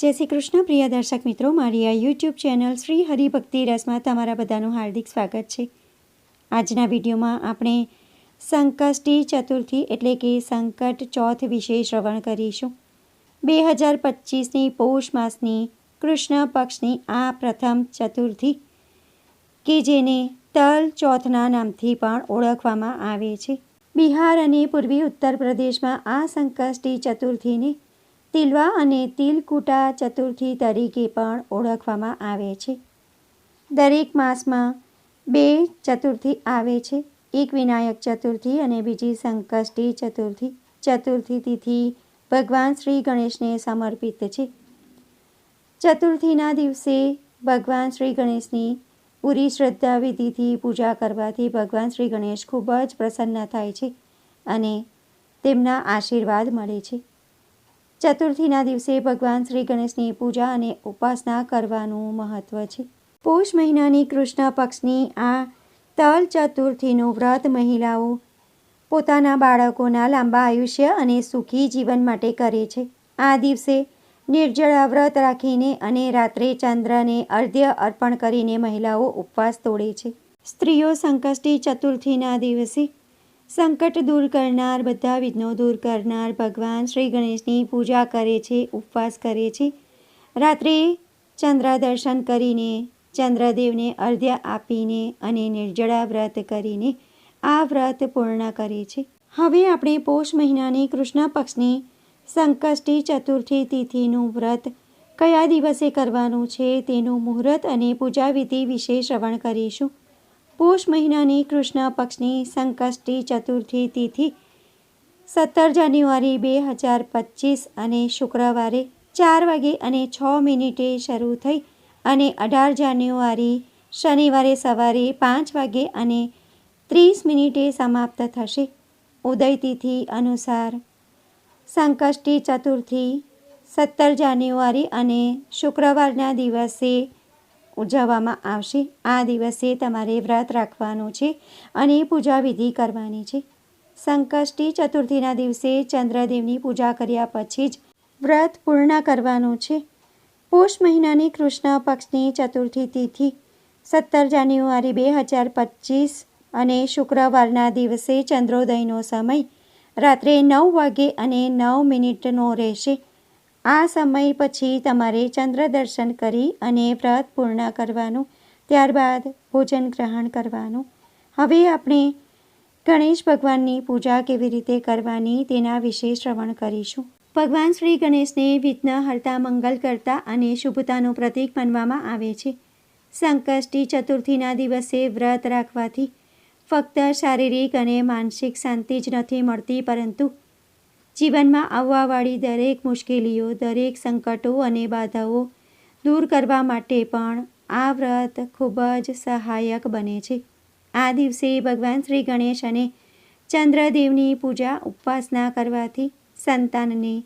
જય શ્રી કૃષ્ણ, પ્રિય દર્શક મિત્રો. મારી આ યુટ્યુબ ચેનલ શ્રી હરિભક્તિ રસમાં તમારા બધાનું હાર્દિક સ્વાગત છે. આજના વિડીયોમાં આપણે સંકષ્ટી ચતુર્થી એટલે કે સંકટ ચોથ વિશે શ્રવણ કરીશું. બે હજાર પચીસની પૌષ માસની કૃષ્ણ પક્ષની આ પ્રથમ ચતુર્થી, કે જેને તલ ચોથના નામથી પણ ઓળખવામાં આવે છે. બિહાર અને પૂર્વી ઉત્તર પ્રદેશમાં આ સંકષ્ટી ચતુર્થીને તિલવા અને તિલકુટા ચતુર્થી તરીકે પણ ઓળખવામાં આવે છે. દરેક માસમાં બે ચતુર્થી આવે છે. એક વિનાયક ચતુર્થી અને બીજી સંકષ્ટી ચતુર્થી. ચતુર્થી તિથિ ભગવાન શ્રી ગણેશને સમર્પિત છે. ચતુર્થીના દિવસે ભગવાન શ્રી ગણેશની પૂરી શ્રદ્ધા વિધિથી પૂજા કરવાથી ભગવાન શ્રી ગણેશ ખૂબ જ પ્રસન્ન થાય છે અને તેમના આશીર્વાદ મળે છે. ચતુર્થીના દિવસે ભગવાન શ્રી ગણેશની પૂજા અને ઉપાસના કરવાનું મહત્ત્વ છે. પોષ મહિનાની કૃષ્ણ પક્ષની આ તલ ચતુર્થીનું વ્રત મહિલાઓ પોતાના બાળકોના લાંબા આયુષ્ય અને સુખી જીવન માટે કરે છે. આ દિવસે નિર્જળા વ્રત રાખીને અને રાત્રે ચંદ્રને અર્ધ્ય અર્પણ કરીને મહિલાઓ ઉપવાસ તોડે છે. સ્ત્રીઓ સંકષ્ટી ચતુર્થીના દિવસે સંકટ દૂર કરનાર, બધા વિઘ્નો દૂર કરનાર ભગવાન શ્રી ગણેશની પૂજા કરે છે, ઉપવાસ કરે છે. રાત્રે ચંદ્ર દર્શન કરીને, ચંદ્રદેવને અર્ધ્ય આપીને અને નિર્જળા વ્રત કરીને આ વ્રત પૂર્ણ કરે છે. હવે આપણે પોષ મહિનાની કૃષ્ણ પક્ષની સંકષ્ટી ચતુર્થી તિથિનું વ્રત કયા દિવસે કરવાનું છે તેનું મુહૂર્ત અને પૂજાવિધિ વિશે શ્રવણ કરીશું. પોષ મહિનાની કૃષ્ણ પક્ષની સંકષ્ટી ચતુર્થી તિથિ સત્તર જાન્યુઆરી બે હજાર પચીસ અને શુક્રવારે ચાર વાગે અને છ મિનિટે શરૂ થઈ અને અઢાર જાન્યુઆરી શનિવારે સવારે પાંચ વાગે અને ત્રીસ મિનિટે સમાપ્ત થશે. ઉદયતિથિ અનુસાર સંકષ્ટી ચતુર્થી સત્તર જાન્યુઆરી અને શુક્રવારના દિવસે ઉજવવામાં આવશે. આ દિવસે તમારે વ્રત રાખવાનું છે અને પૂજા વિધિ કરવાની છે. સંકષ્ટી ચતુર્થીના દિવસે ચંદ્રદેવની પૂજા કર્યા પછી જ વ્રત પૂર્ણ કરવાનું છે. પોષ મહિનાની કૃષ્ણ પક્ષની ચતુર્થી તિથિ સત્તર જાન્યુઆરી બે હજાર પચીસ અને શુક્રવારના દિવસે ચંદ્રોદયનો સમય રાત્રે નવ વાગે અને નવ મિનિટનો રહેશે. આ સમય પછી તમારે ચંદ્ર દર્શન કરી અને વ્રત પૂર્ણ કરવાનું, ત્યારબાદ ભોજન ગ્રહણ કરવાનું. હવે આપણે ગણેશ ભગવાનની પૂજા કેવી રીતે કરવાની તેના વિશે શ્રવણ કરીશું. ભગવાન શ્રી ગણેશને વિઘ્ન મંગલકર્તા મંગલ કરતા અને શુભતાનું પ્રતીક માનવામાં આવે છે. સંકષ્ટી ચતુર્થીના દિવસે વ્રત રાખવાથી ફક્ત શારીરિક અને માનસિક શાંતિ જ નથી મળતી, પરંતુ જીવનમાં આવવાવાળી દરેક મુશ્કેલીઓ, દરેક સંકટો અને બાધાઓ દૂર કરવા માટે પણ આ વ્રત ખૂબ જ સહાયક બને છે. આ દિવસે ભગવાન શ્રી ગણેશ અને ચંદ્રદેવની પૂજા ઉપાસના કરવાથી સંતાનને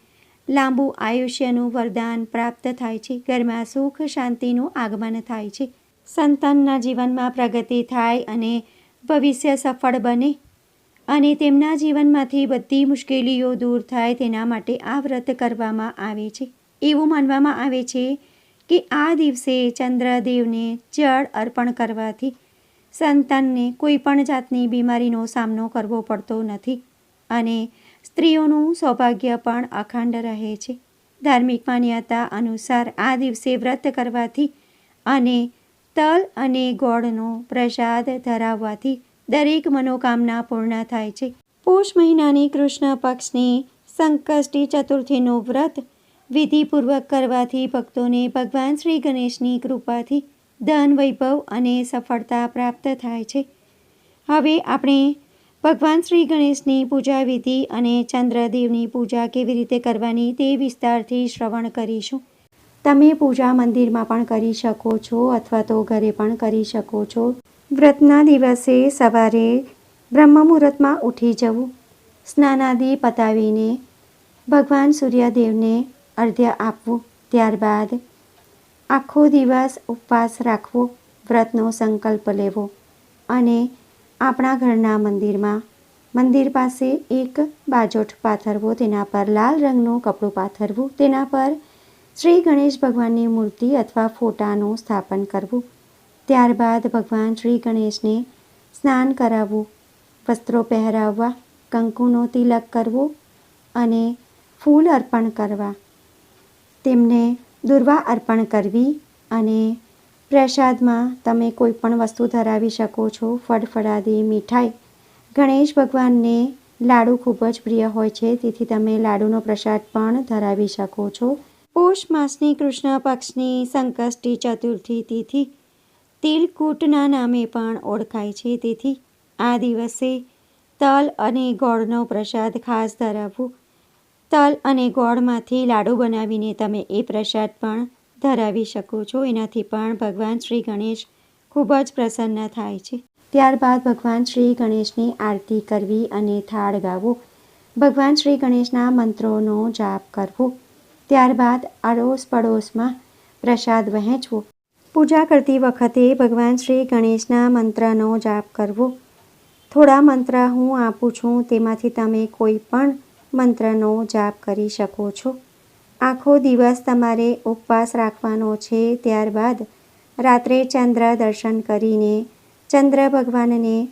લાંબુ આયુષ્યનું વરદાન પ્રાપ્ત થાય છે. ઘરમાં સુખ શાંતિનું આગમન થાય છે. સંતાનના જીવનમાં પ્રગતિ થાય અને ભવિષ્ય સફળ બને. અને તેમના જીવનમાંથી બધી મુશ્કેલીઓ દૂર થાય તેના માટે આ વ્રત કરવામાં આવે છે. એવું માનવામાં આવે છે કે આ દિવસે ચંદ્રદેવને જળ અર્પણ કરવાથી સંતાનને કોઈ પણ જાતની બીમારીનો સામનો કરવો પડતો નથી અને સ્ત્રીઓનું સૌભાગ્ય પણ અખંડ રહે છે. ધાર્મિક માન્યતા અનુસાર આ દિવસે વ્રત કરવાથી અને તલ અને ગોળનો પ્રસાદ ધરાવવાથી દરેક મનોકામના પૂર્ણ થાય છે. પોષ મહિનાની કૃષ્ણ પક્ષની સંકષ્ટી ચતુર્થીનું વ્રત વિધિપૂર્વક કરવાથી ભક્તોને ભગવાન શ્રી ગણેશની કૃપાથી ધન, વૈભવ અને સફળતા પ્રાપ્ત થાય છે. હવે આપણે ભગવાન શ્રી ગણેશની પૂજા વિધિ અને ચંદ્રદેવની પૂજા કેવી રીતે કરવાની તે વિસ્તારથી શ્રવણ કરીશું. તમે પૂજા મંદિરમાં પણ કરી શકો છો અથવા તો ઘરે પણ કરી શકો છો. વ્રતના દિવસે સવારે બ્રહ્મ મુહૂર્તમાં ઉઠી જવું. સ્નાનાદિ પતાવીને ભગવાન સૂર્યદેવને અર્ધ્ય આપવું. ત્યારબાદ આખો દિવસ ઉપવાસ રાખવો, વ્રતનો સંકલ્પ લેવો અને આપણા ઘરના મંદિરમાં, મંદિર પાસે એક બાજોઠ પાથરવો, તેના પર લાલ રંગનું કપડું પાથરવું, તેના પર શ્રી ગણેશ ભગવાનની મૂર્તિ અથવા ફોટાનું સ્થાપન કરવું. ત્યારબાદ ભગવાન શ્રી ગણેશને સ્નાન કરાવવું, વસ્ત્રો પહેરાવવા, કંકુનો તિલક કરવો અને ફૂલ અર્પણ કરવા. તેમને દુર્વા અર્પણ કરવી અને પ્રસાદમાં તમે કોઈ પણ વસ્તુ ધરાવી શકો છો ફળફળાદી મીઠાઈ. ગણેશ ભગવાનને લાડુ ખૂબ જ પ્રિય હોય છે, તેથી તમે લાડુનો પ્રસાદ પણ ધરાવી શકો છો. પોષ માસની કૃષ્ણ પક્ષની સંકષ્ટી ચતુર્થી તિથિ તિલકૂટના નામે પણ ઓળખાય છે. તેથી આ દિવસે તલ અને ગોળનો પ્રસાદ ખાસ ધરાવવો તલ અને ગોળમાંથી લાડુ બનાવીને તમે એ પ્રસાદ પણ ધરાવી શકો છો. એનાથી પણ ભગવાન શ્રી ગણેશ ખૂબ જ પ્રસન્ન થાય છે. ત્યારબાદ ભગવાન શ્રી ગણેશની આરતી કરવી અને થાળ ગાવો. ભગવાન શ્રી ગણેશના મંત્રોનો જાપ કરવો. ત્યારબાદ આડોશ પડોશમાં પ્રસાદ વહેંચવો. પૂજા કરતી વખતે ભગવાન શ્રી ગણેશના મંત્રનો જાપ કરવો. થોડા મંત્ર હું આપું છું, તેમાંથી તમે કોઈ પણ મંત્રનો જાપ કરી શકો છો. આખો દિવસ તમારે ઉપવાસ રાખવાનો છે, ત્યારબાદ રાત્રે ચંદ્ર દર્શન કરીને ચંદ્ર ભગવાનને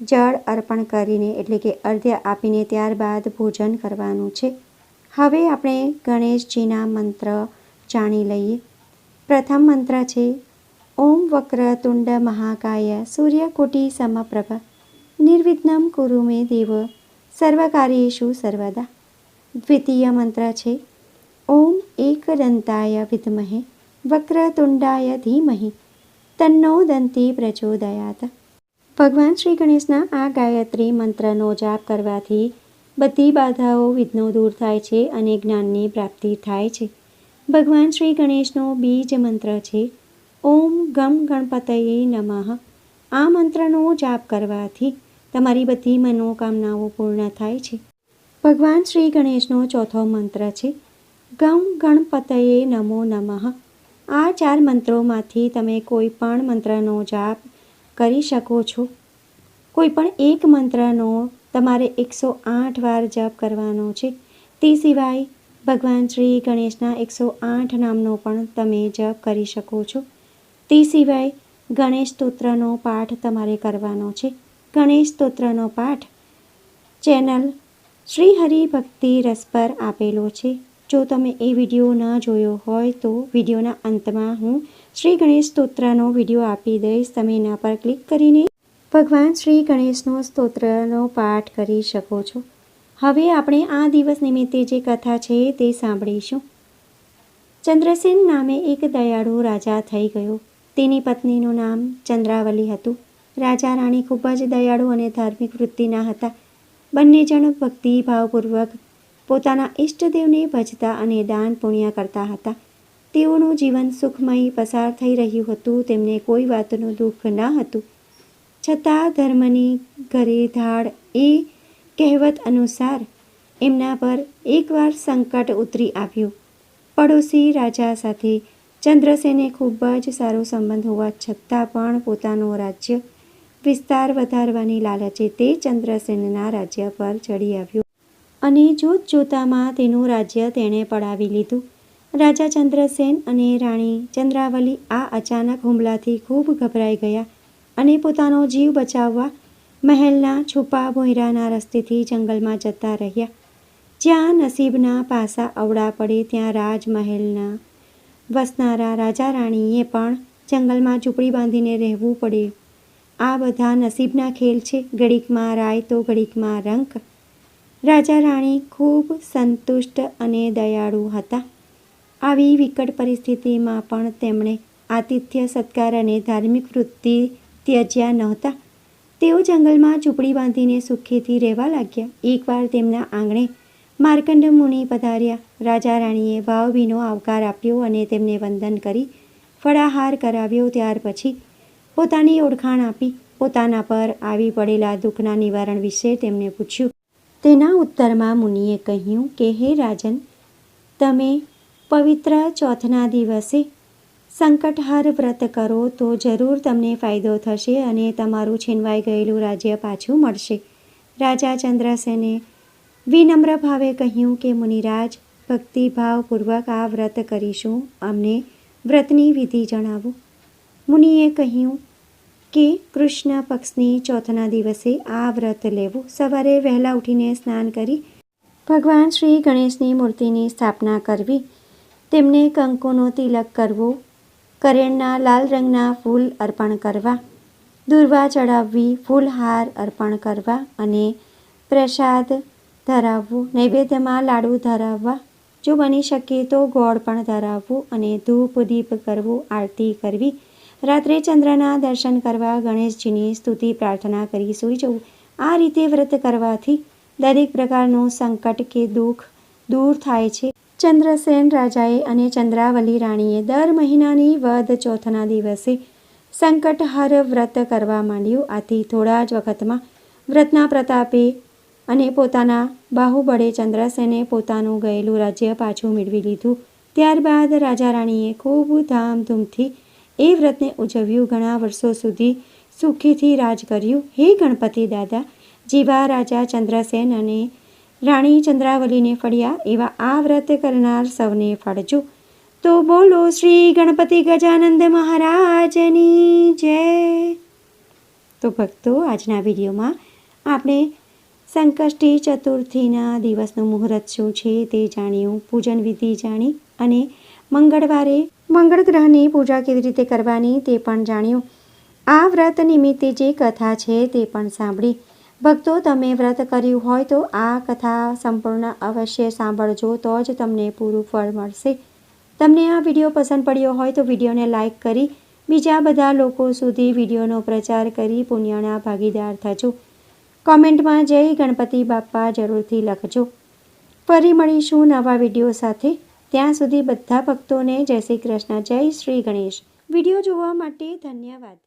જળ અર્પણ કરીને, એટલે કે અર્ધ્ય આપીને ત્યારબાદ ભોજન કરવાનું છે. હવે આપણે ગણેશજીના મંત્ર જાણી લઈએ. પ્રથમ મંત્ર છે ઓમ વક્રતુંડ મહાકાય સૂર્યકોટી સમપ્રભ. નિર્વિઘ્નમ કુરુ મે દેવ. સર્વકાર્યેષુ સર્વદા. દ્વિતીય મંત્ર છે, ઓમ એકદંતાય વિદ્મહે. વક્રતુંડાય ધીમહિ. તન્નો દંતી પ્રચોદયાત. ભગવાન શ્રી ગણેશના આ ગાયત્રી મંત્રનો જાપ કરવાથી બધી બાધાઓ વિઘ્નો દૂર થાય છે અને જ્ઞાનની પ્રાપ્તિ થાય છે. ભગવાન શ્રી ગણેશનો બીજ મંત્ર છે ઓમ ગમ ગણપતયે નમઃ. આ મંત્રનો જાપ કરવાથી તમારી બધી મનોકામનાઓ પૂર્ણ થાય છે. ભગવાન શ્રી ગણેશનો ચોથો મંત્ર છે, ગમ ગણપતયે નમો નમઃ. આ ચાર મંત્રોમાંથી તમે કોઈ પણ મંત્રનો જાપ કરી શકો છો. કોઈ પણ એક મંત્રનો તમારે એકસો આઠ વાર જપ કરવાનો છે. તે સિવાય ભગવાન શ્રી ગણેશના એકસો આઠ નામનો પણ તમે જપ કરી શકો છો. તે સિવાય ગણેશ સ્તોત્રનો પાઠ તમારે કરવાનો છે. ગણેશ સ્તોત્રનો પાઠ ચેનલ શ્રી હરિ ભક્તિ રસ પર આપેલો છે. જો તમે એ વીડિયો ન જોયો હોય તો વિડીયોના અંતમાં હું શ્રી ગણેશ સ્તોત્રનો વીડિયો આપી દઈશ. તમે એના પર ક્લિક કરીને ભગવાન શ્રી ગણેશનો સ્તોત્રનો પાઠ કરી શકો છો. હવે આપણે આ દિવસ નિમિત્તે જે કથા છે તે સાંભળીશું. ચંદ્રસેન નામે એક દયાળુ રાજા થઈ ગયો. તેની પત્નીનું નામ ચંદ્રાવલી હતું. રાજા રાણી ખૂબ જ દયાળુ અને ધાર્મિક વૃત્તિના હતા. બંને જણ ભક્તિભાવપૂર્વક પોતાના ઈષ્ટદેવને ભજતા અને દાન પુણ્ય કરતા હતા. તેઓનું જીવન સુખમય પસાર થઈ રહ્યું હતું, તેમને કોઈ વાતનું દુઃખ ન હતું. છતાં ધર્મની ઘરે ધાડ એ કહેવત અનુસાર એમના પર એકવાર સંકટ ઉતરી આવ્યું. પડોશી રાજા સાથે ચંદ્રસેને ખૂબ જ સારો સંબંધ હોવા છતાં પણ પોતાનું રાજ્ય વિસ્તાર વધારવાની લાલચે તે ચંદ્રસેનના રાજ્ય પર ચડી આવ્યું. અને જોત જોતામાં તેનું રાજ્ય તેણે પડાવી લીધું. રાજા ચંદ્રસેન અને રાણી ચંદ્રાવલી આ અચાનક હુમલાથી ખૂબ ગભરાઈ ગયા અને પોતાનો જીવ બચાવવા મહેલના છુપા ભોંયરાના રસ્તેથી જંગલમાં જતા રહ્યા. જ્યાં નસીબના પાસા અવડા પડે ત્યાં રાજમહેલના વસનારા રાજા રાણીએ પણ જંગલમાં ઝૂંપડી બાંધીને રહેવું પડે. આ બધા નસીબના ખેલ છે. ઘડીકમાં રાય તો ઘડીકમાં રંક. રાજા રાણી ખૂબ સંતુષ્ટ અને દયાળુ હતા. આવી વિકટ પરિસ્થિતિમાં પણ તેમણે આતિથ્ય, સત્કાર અને ધાર્મિક વૃત્તિ ત્યજ્યા નહોતા. તેઓ જંગલમાં ઝૂંપડી બાંધીને સુખેથી રહેવા લાગ્યા. એકવાર તેમના આંગણે માર્કંડ મુનિ પધાર્યા. રાજા રાણીએ ભાવભીનો આવકાર આપ્યો અને તેમને વંદન કરી ફળાહાર કરાવ્યો. ત્યાર પછી પોતાની ઓળખાણ આપી. પોતાના પર આવી પડેલા દુઃખના નિવારણ વિશે તેમને પૂછ્યું. તેના ઉત્તરમાં મુનિએ કહ્યું કે, હે રાજન, તમે પવિત્ર ચોથના દિવસે સંકટહાર વ્રત કરો તો જરૂર તમને ફાયદો થશે અને તમારું છીનવાઈ ગયેલું રાજ્ય પાછું મળશે. રાજા ચંદ્રસેને વિનમ્ર ભાવે કહ્યું કે, મુનિરાજ, ભક્તિભાવપૂર્વક આ વ્રત કરીશું. અમને વ્રતની વિધિ જણાવો. મુનિએ કહ્યું કે, કૃષ્ણ પક્ષની ચોથના દિવસે આ વ્રત લેવું. સવારે વહેલા ઉઠીને સ્નાન કરી ભગવાન શ્રી ગણેશની મૂર્તિની સ્થાપના કરવી. તેમને કંકુનો તિલક કરવો, કરેણના લાલ રંગના ફૂલ અર્પણ કરવા, દુર્વા ચડાવવી, ફૂલહાર અર્પણ કરવા અને પ્રસાદ ધરાવવું, નૈવેદ્યમાં લાડુ ધરાવવા. જો બની શકે તો ગોળ પણ ધરાવવું અને ધૂપ, દીપ કરવું, આરતી કરવી. રાત્રે ચંદ્રના દર્શન કરવા ગણેશજીની સ્તુતિ, પ્રાર્થના કરી સૂઈ જવું. આ રીતે વ્રત કરવાથી દરેક પ્રકારનું સંકટ કે દુઃખ દૂર થાય છે. ચંદ્રસેન રાજાએ અને ચંદ્રાવલી રાણીએ દર મહિનાની વદ ચોથના દિવસે સંકટહર વ્રત કરવા માંડ્યું. આથી થોડા જ વખતમાં વ્રતના પ્રતાપે અને પોતાના બાહુબળે ચંદ્રસેને પોતાનું ગયેલું રાજ્ય પાછું મેળવી લીધું. ત્યારબાદ રાજા રાણીએ ખૂબ ધામધૂમથી એ વ્રતને ઉજવ્યું. ઘણા વર્ષો સુધી સુખીથી રાજ કર્યું. હે ગણપતિ દાદા, જેવા રાજા ચંદ્રસેન અને રાણી ચંદ્રાવલીને ફળ્યા એવા આ વ્રત કરનાર સૌને ફળજો. તો બોલો શ્રી ગણપતિ ગજાનંદ મહારાજની જય. તો ભક્તો, આજના વિડીયોમાં આપણે સંકષ્ટી ચતુર્થીના દિવસનું મુહૂર્ત શું છે તે જાણ્યું, પૂજન વિધિ જાણી અને મંગળવારે મંગળ ગ્રહની પૂજા કેવી રીતે કરવાની તે પણ જાણ્યું. આ વ્રત નિમિત્તે જે કથા છે તે પણ સાંભળી. ભક્તો, તમે વ્રત કર્યું હોય તો આ કથા સંપૂર્ણ અવશ્ય સાંભળજો, તો જ તમને પૂરું ફળ મળશે. તમને આ વીડિયો પસંદ પડ્યો હોય તો વિડીયોને લાઇક કરી, બીજા બધા લોકો સુધી વિડીયોનો પ્રચાર કરી પુણ્યના ભાગીદાર થજો. કોમેન્ટમાં જય ગણપતિ બાપ્પા જરૂરથી લખજો. ફરી મળીશું નવા વીડિયો સાથે. ત્યાં સુધી બધા ભક્તોને જય શ્રી કૃષ્ણ, જય શ્રી ગણેશ. વીડિયો જોવા માટે ધન્યવાદ.